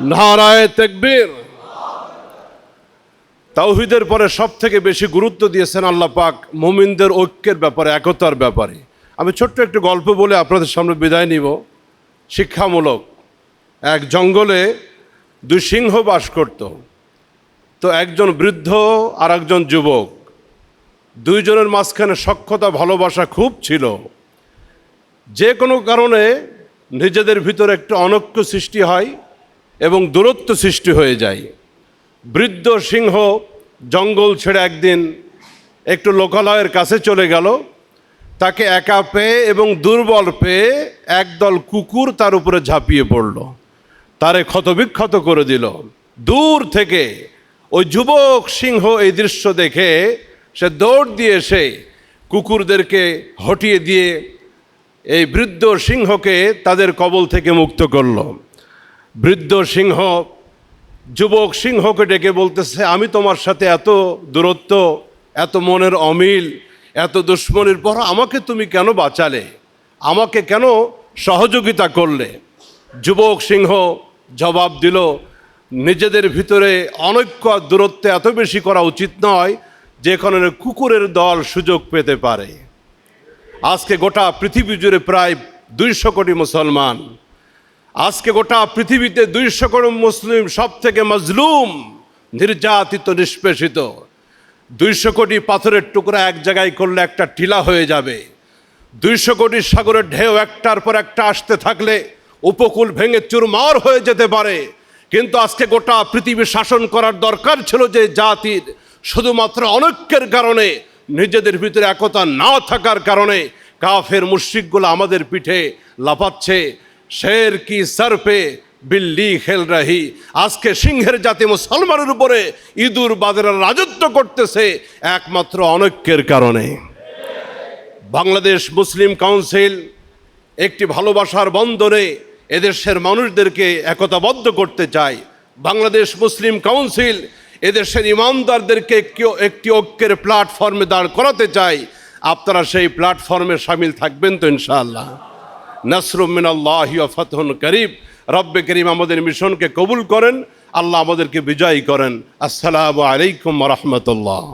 নারায় তেকবীর। তাওহিদের পরে সব থেকে বেশি গুরুত্ব দিয়েছেন আল্লাহ পাক মুমিনদের ঐক্যের ব্যাপারে, একতার ব্যাপারে। আমি ছোট্ট একটু গল্প বলে আপনাদের সামনে বিদায় নিব। শিক্ষামূলক, এক জঙ্গলে দুই সিংহ বাস করত। তো একজন বৃদ্ধ আর একজন যুবক। দুইজনের মাঝখানে সক্ষতা ভালোবাসা খুব ছিল। যে কোনো কারণে নিজেদের ভিতরে একটু অনৈক্য সৃষ্টি হয়। এবং দূরত্ব সৃষ্টি হয়ে যায়। বৃদ্ধ সিংহ জঙ্গল ছেড়ে একদিন একটু লোকালয়ের কাছে চলে গেল। তাকে একা পেয়ে এবং দুর্বল পেয়ে একদল কুকুর তার উপরে ঝাঁপিয়ে পড়ল। তারে ক্ষতবিক্ষত করে দিল। দূর থেকে ওই যুবক সিংহ এই দৃশ্য দেখে সে দৌড় দিয়ে এসে কুকুরদেরকে হটিয়ে দিয়ে এই বৃদ্ধ সিংহকে তাদের কবল থেকে মুক্ত করল। বৃদ্ধ সিংহ, যুবক সিংহকে ডেকে বলতেছে, আমি তোমার সাথে এত দূরত্ব, এত মনের অমিল, এত দুশ্মনির পর আমাকে তুমি কেন বাঁচালে? আমাকে কেন সহযোগিতা করলে? যুবক সিংহ জবাব দিল, নিজেদের ভিতরে অনৈক্য দূরত্ব এত বেশি করা উচিত নয় যে কারণে কুকুরের দল সুযোগ পেতে পারে। আজকে গোটা পৃথিবী জুড়ে প্রায় দুইশো কোটি মুসলমান। আজকে গোটা পৃথিবীতে দুইশো কোটি মুসলিম সব থেকে মজলুম, নির্যাতিত, নিষ্পেষিত। দুইশো কোটি পাথরের টুকরা এক জায়গায় করলে একটা টিলা হয়ে যাবে। দুইশো কোটি সাগরের ঢেউ একটার পর একটা আসতে থাকলে উপকূল ভেঙে চুরমার হয়ে যেতে পারে। কিন্তু আজকে গোটা পৃথিবী শাসন করার দরকার ছিল যে জাতির শুধুমাত্র অনৈক্যের কারণে, নিজেদের ভিতরে একতা না থাকার কারণে কাফের মুশ্রিকগুলো আমাদের পিঠে লাফাচ্ছে। শের কি সর পে বিল্লি খেল রাহি? আজকে সিংহের জাতি মুসলমানের উপরে ইঁদুর বাজারের রাজত্ব করতেছে একমাত্র অনৈক্যের কারণে। বাংলাদেশ মুসলিম কাউন্সিল একটি ভালোবাসার বন্ধনে এদেশের মানুষদেরকে একতাবদ্ধ করতে চায়। বাংলাদেশ মুসলিম কাউন্সিল এদেশের ইমানদারদেরকে একটি ঐক্যের প্ল্যাটফর্মে দাঁড় করাতে চাই আপনারা সেই প্ল্যাটফর্মে সামিল থাকবেন তো ইনশাআল্লাহ। নসরুমিন আল্লাহ ফতহন করিব রব্বে করিম আমাদের মিশনকে কবুল করেন, আল্লাহ আমাদেরকে বিজয়ী করেন। আসসালামু আলাইকুম রহমতুল্লাহ।